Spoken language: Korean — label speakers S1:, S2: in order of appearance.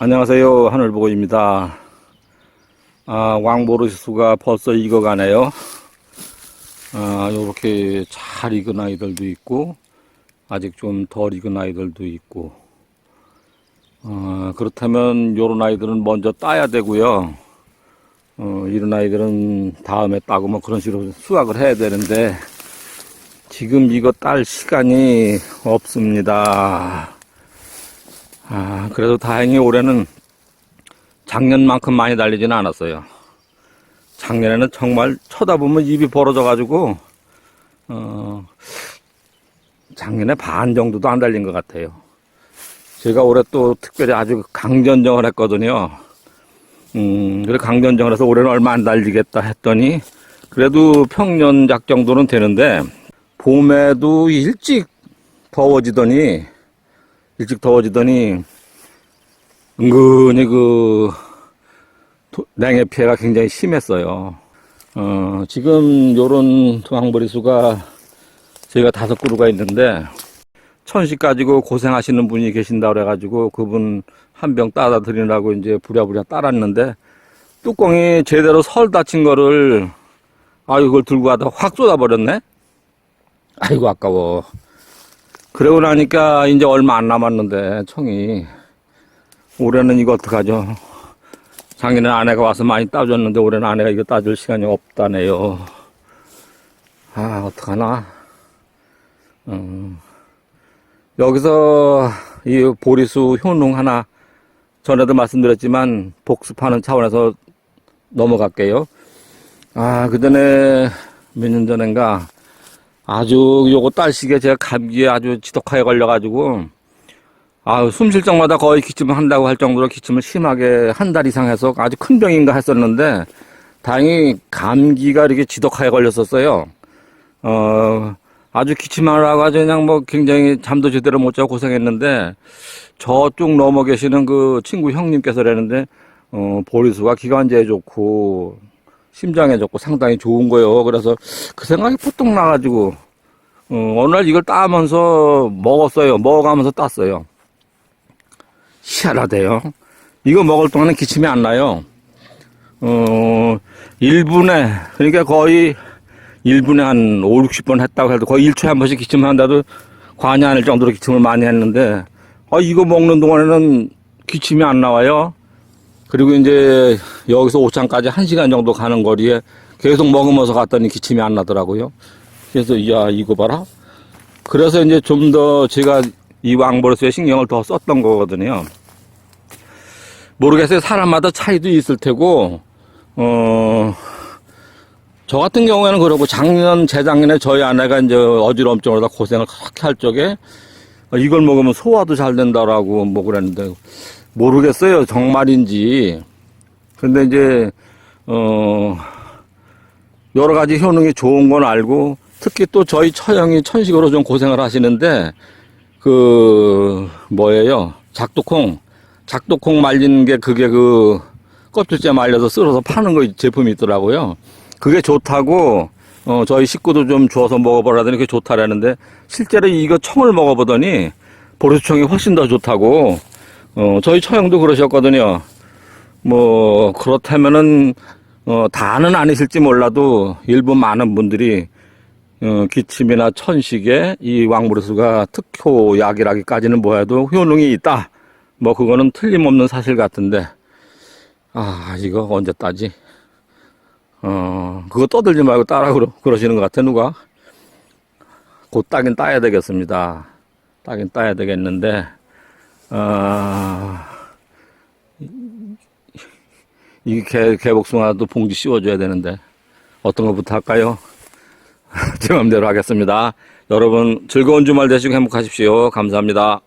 S1: 안녕하세요. 하늘보고입니다. 아, 왕보르수가 벌써 익어가네요. 아, 요렇게 잘 익은 아이들도 있고, 아직 좀 덜 익은 아이들도 있고, 어, 그렇다면 요런 아이들은 먼저 따야 되고요. 어, 이런 아이들은 다음에 따고 뭐 그런 식으로 수확을 해야 되는데, 지금 이거 딸 시간이 없습니다. 아, 그래도 다행히 올해는 작년만큼 많이 달리지는 않았어요. 작년에는 정말 쳐다보면 입이 벌어져가지고, 어, 작년에 반 정도도 안 달린 것 같아요. 제가 올해 또 특별히 아주 강전정을 했거든요. 음, 그래 강전정을 해서 올해는 얼마 안 달리겠다 했더니, 그래도 평년작 정도는 되는데, 봄에도 일찍 더워지더니, 일찍 더워지더니 은근히 그 도- 냉해 피해가 굉장히 심했어요. 어, 지금 요런 황보리수가 저희가 다섯 그루가 있는데 천식 가지고 고생하시는 분이 계신다 그래가지고 그분 한 병 따다 드리라고 이제 부랴부랴 따랐는데 뚜껑이 제대로 설 닫힌 거를 아 이걸 들고 가다 확 쏟아버렸네. 아이고 아까워. 그러고 나니까 이제 얼마 안 남았는데 청이 올해는 이거 어떡하죠? 작년에 아내가 와서 많이 따줬는데 올해는 아내가 이거 따줄 시간이 없다네요. 아 어떡하나? 음, 여기서 이 보리수 효능 하나 전에도 말씀드렸지만 복습하는 차원에서 넘어갈게요. 아 그 전에 몇 년 전인가 아주 요거 딸시게 제가 감기에 아주 지독하게 걸려가지고 아 숨쉴 적마다 거의 기침을 한다고 할 정도로 기침을 심하게 한 달 이상 해서 아주 큰 병인가 했었는데 다행히 감기가 이렇게 지독하게 걸렸었어요. 어 아주 기침하라고 아주 그냥 뭐 굉장히 잠도 제대로 못 자고 고생했는데 저쪽 넘어 계시는 그 친구 형님께서 그랬는데 어 보리수가 기관지에 좋고 심장에 좋고 상당히 좋은 거예요. 그래서 그 생각이 푸뚝 나가지고, 어, 어느 날 이걸 따면서 먹었어요. 먹어가면서 땄어요. 희한하대요. 이거 먹을 동안은 기침이 안 나요. 어, 1분에, 그러니까 거의 1분에 한 5, 60번 했다고 해도 거의 1초에 한 번씩 기침을 한다도 과언이 아닐 정도로 기침을 많이 했는데, 아, 이거 먹는 동안에는 기침이 안 나와요. 그리고 이제 여기서 오창까지 한 시간 정도 가는 거리에 계속 먹으면서 갔더니 기침이 안 나더라고요. 그래서 야 이거 봐라. 그래서 이제 좀 더 제가 이 왕버릇에 신경을 더 썼던 거거든요. 모르겠어요. 사람마다 차이도 있을 테고 어. 저 같은 경우에는 그러고 작년 재작년에 저희 아내가 이제 어지럼증으로 고생을 그렇게 할 적에 이걸 먹으면 소화도 잘 된다라고 뭐 그랬는데 모르겠어요. 정말인지. 근데 이제, 어, 여러 가지 효능이 좋은 건 알고, 특히 또 저희 처형이 천식으로 좀 고생을 하시는데, 그, 뭐예요? 작두콩. 작두콩 말린 게 그게 그, 껍질째 말려서 쓸어서 파는 거 제품이 있더라고요. 그게 좋다고, 어, 저희 식구도 좀 주워서 먹어보라더니 그게 좋다라는데, 실제로 이거 청을 먹어보더니, 보리수청이 훨씬 더 좋다고, 어, 저희 처형도 그러셨거든요. 뭐, 그렇다면은, 어, 다는 아니실지 몰라도 일부 많은 분들이, 어, 기침이나 천식에 이 왕무르수가 특효약이라기까지는 뭐해도 효능이 있다. 뭐, 그거는 틀림없는 사실 같은데, 아, 이거 언제 따지? 어, 그거 떠들지 말고 따라 그러, 그러시는 것 같아, 누가? 곧 따긴 따야 되겠습니다. 따긴 따야 되겠는데, 아, 이 개, 개복숭아도 봉지 씌워줘야 되는데, 어떤 것부터 할까요? 제 맘대로 하겠습니다. 여러분, 즐거운 주말 되시고 행복하십시오. 감사합니다.